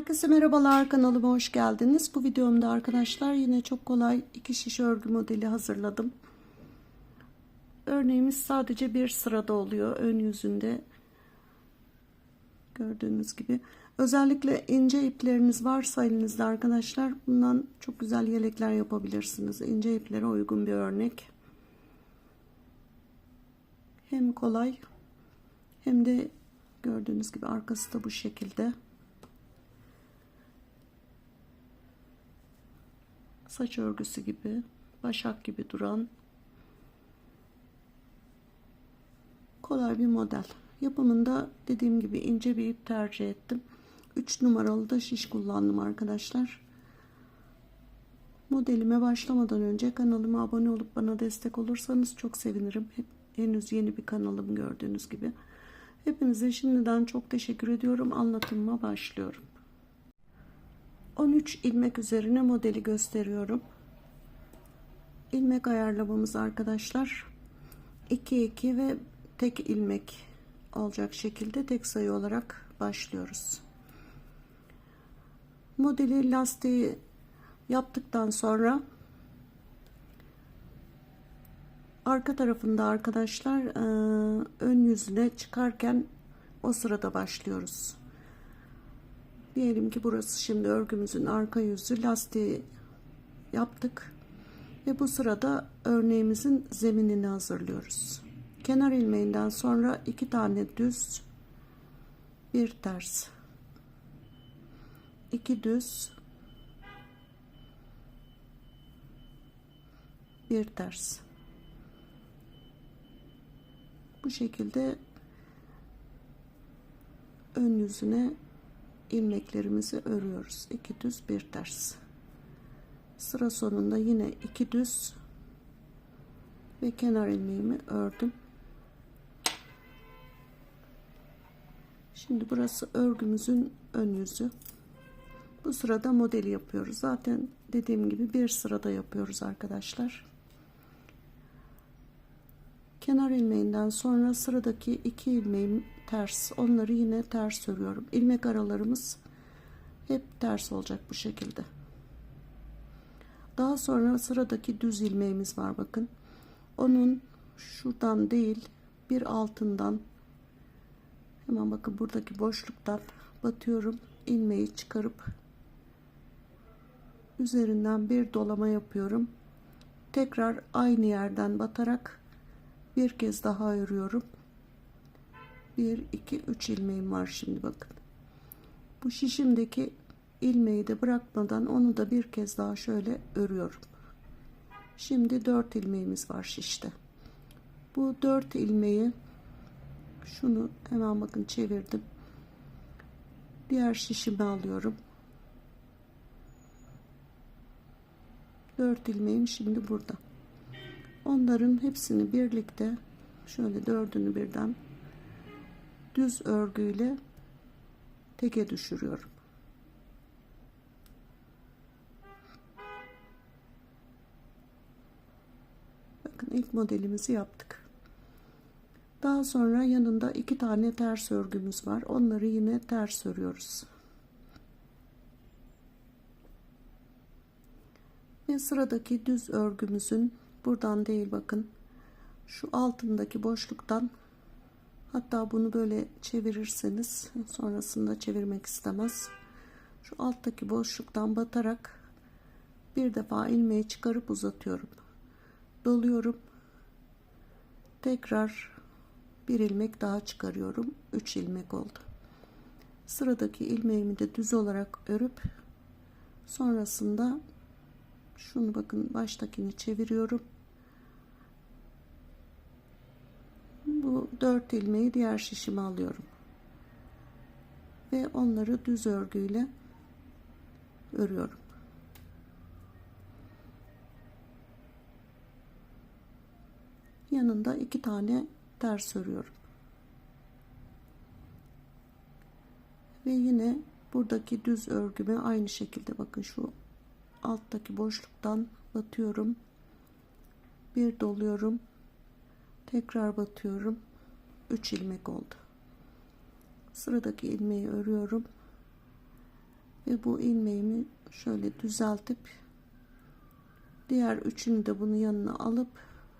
Herkese merhabalar kanalıma hoş geldiniz. Bu videomda arkadaşlar yine çok kolay iki şiş örgü modeli hazırladım. Örneğimiz sadece bir sırada oluyor ön yüzünde. Gördüğünüz gibi. Özellikle ince ipleriniz varsa elinizde arkadaşlar bundan çok güzel yelekler yapabilirsiniz. İnce iplere uygun bir örnek. Hem kolay hem de gördüğünüz gibi arkası da bu şekilde. Saç örgüsü gibi, başak gibi duran kolay bir model. Yapımında dediğim gibi ince bir ip tercih ettim. 3 numaralı da şiş kullandım arkadaşlar. Modelime başlamadan önce kanalıma abone olup bana destek olursanız çok sevinirim. Hep, henüz yeni bir kanalım gördüğünüz gibi. Hepinize şimdiden çok teşekkür ediyorum. Anlatımıma başlıyorum. 13 ilmek üzerine modeli gösteriyorum. İlmek ayarlamamız arkadaşlar 2 2 ve tek ilmek olacak şekilde tek sayı olarak başlıyoruz. Modeli lastiği yaptıktan sonra arka tarafında arkadaşlar ön yüzüne çıkarken o sırada başlıyoruz. Diyelim ki burası şimdi örgümüzün arka yüzü lastiği yaptık. Ve bu sırada örneğimizin zeminini hazırlıyoruz. Kenar ilmeğinden sonra iki tane düz, bir ters, iki düz, bir ters. Bu şekilde ön yüzüne ilmeklerimizi örüyoruz. İki düz bir ters. Sıra sonunda yine iki düz ve kenar ilmeğimi ördüm. Şimdi burası örgümüzün ön yüzü. Bu sırada modeli yapıyoruz. Zaten dediğim gibi bir sırada yapıyoruz arkadaşlar. Kenar ilmeğinden sonra sıradaki iki ilmeğim ters. Onları yine ters örüyorum. İlmek aralarımız hep ters olacak bu şekilde. Daha sonra sıradaki düz ilmeğimiz var bakın. Onun şuradan değil bir altından hemen bakın buradaki boşluktan batıyorum. ilmeği çıkarıp üzerinden bir dolama yapıyorum. Tekrar aynı yerden batarak bir kez daha örüyorum. 1 2 3 ilmeğim var şimdi bakın. Bu şişimdeki ilmeği de bırakmadan onu da bir kez daha şöyle örüyorum. Şimdi 4 ilmeğimiz var şişte. Bu 4 ilmeği şunu hemen bakın çevirdim. Diğer şişimi alıyorum. 4 ilmeğim şimdi burada. Onların hepsini birlikte şöyle dördünü birden düz örgüyle teke düşürüyorum. Bakın ilk modelimizi yaptık. Daha sonra yanında iki tane ters örgümüz var. Onları yine ters örüyoruz. Ve sıradaki düz örgümüzün buradan değil bakın şu altındaki boşluktan Hatta bunu böyle çevirirseniz sonrasında çevirmek istemez. Şu alttaki boşluktan batarak bir defa ilmeği çıkarıp uzatıyorum. Doluyorum. Tekrar bir ilmek daha çıkarıyorum. 3 ilmek oldu. Sıradaki ilmeğimi de düz olarak örüp sonrasında şunu bakın baştakini çeviriyorum. Bu dört ilmeği diğer şişime alıyorum. Ve onları düz örgüyle örüyorum. Yanında iki tane ters örüyorum. Ve yine buradaki düz örgüme aynı şekilde bakın şu alttaki boşluktan batıyorum. Bir doluyorum. Tekrar batıyorum. 3 ilmek oldu. Sıradaki ilmeği örüyorum. Ve bu ilmeğimi şöyle düzeltip diğer üçünü de bunun yanına alıp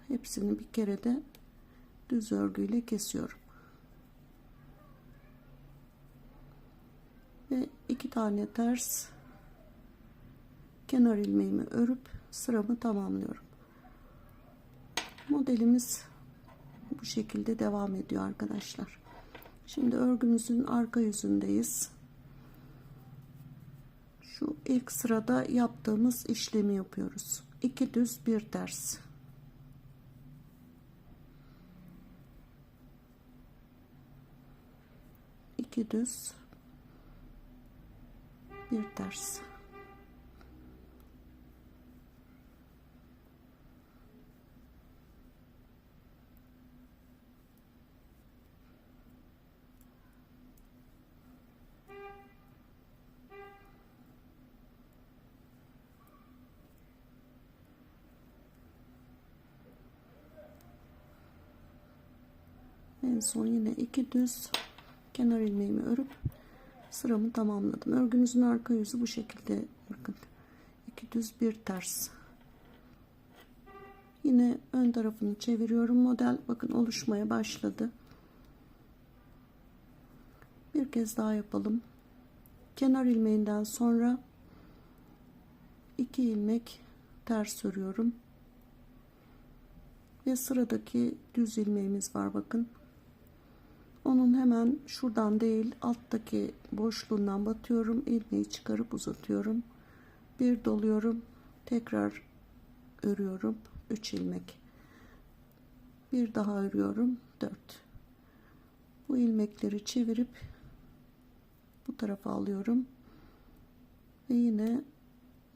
hepsini bir kere de düz örgüyle kesiyorum. Ve iki tane ters kenar ilmeğimi örüp sıramı tamamlıyorum. Modelimiz bu şekilde devam ediyor arkadaşlar. Şimdi örgümüzün arka yüzündeyiz. Şu ilk sırada yaptığımız işlemi yapıyoruz. 2 düz bir ters. iki düz bir ters. En son yine iki düz kenar ilmeğimi örüp sıramı tamamladım. Örgümüzün arka yüzü bu şekilde bakın. iki düz bir ters. Yine ön tarafını çeviriyorum. Model bakın oluşmaya başladı. Bir kez daha yapalım. Kenar ilmeğinden sonra iki ilmek ters örüyorum. Ve sıradaki düz ilmeğimiz var bakın. Onun hemen şuradan değil alttaki boşluğundan batıyorum. ilmeği çıkarıp uzatıyorum. Bir doluyorum. Tekrar örüyorum. 3 ilmek. Bir daha örüyorum. 4. Bu ilmekleri çevirip bu tarafa alıyorum. Ve yine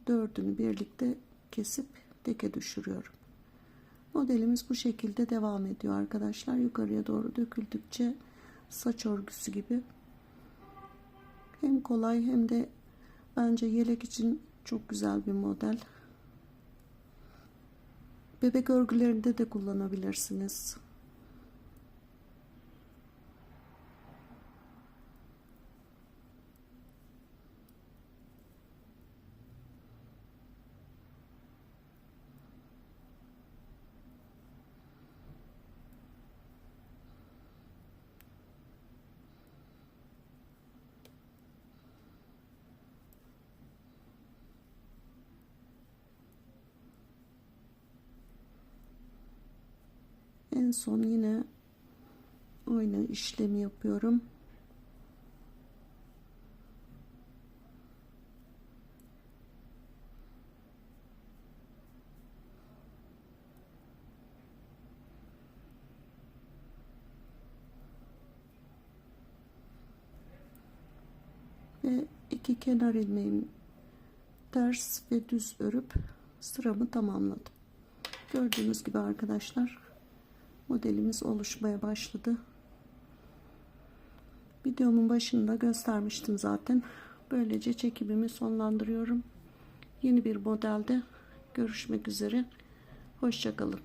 dördünü birlikte kesip teke düşürüyorum. Modelimiz bu şekilde devam ediyor arkadaşlar. Yukarıya doğru döküldükçe saç örgüsü gibi. Hem kolay hem de bence yelek için çok güzel bir model. Bebek örgülerinde de kullanabilirsiniz. En son yine aynı işlemi yapıyorum. Ve iki kenar ilmeğimi ters ve düz örüp sıramı tamamladım. Gördüğünüz gibi arkadaşlar modelimiz oluşmaya başladı. Videomun başında göstermiştim zaten. Böylece çekimimi sonlandırıyorum. Yeni bir modelde görüşmek üzere. Hoşçakalın.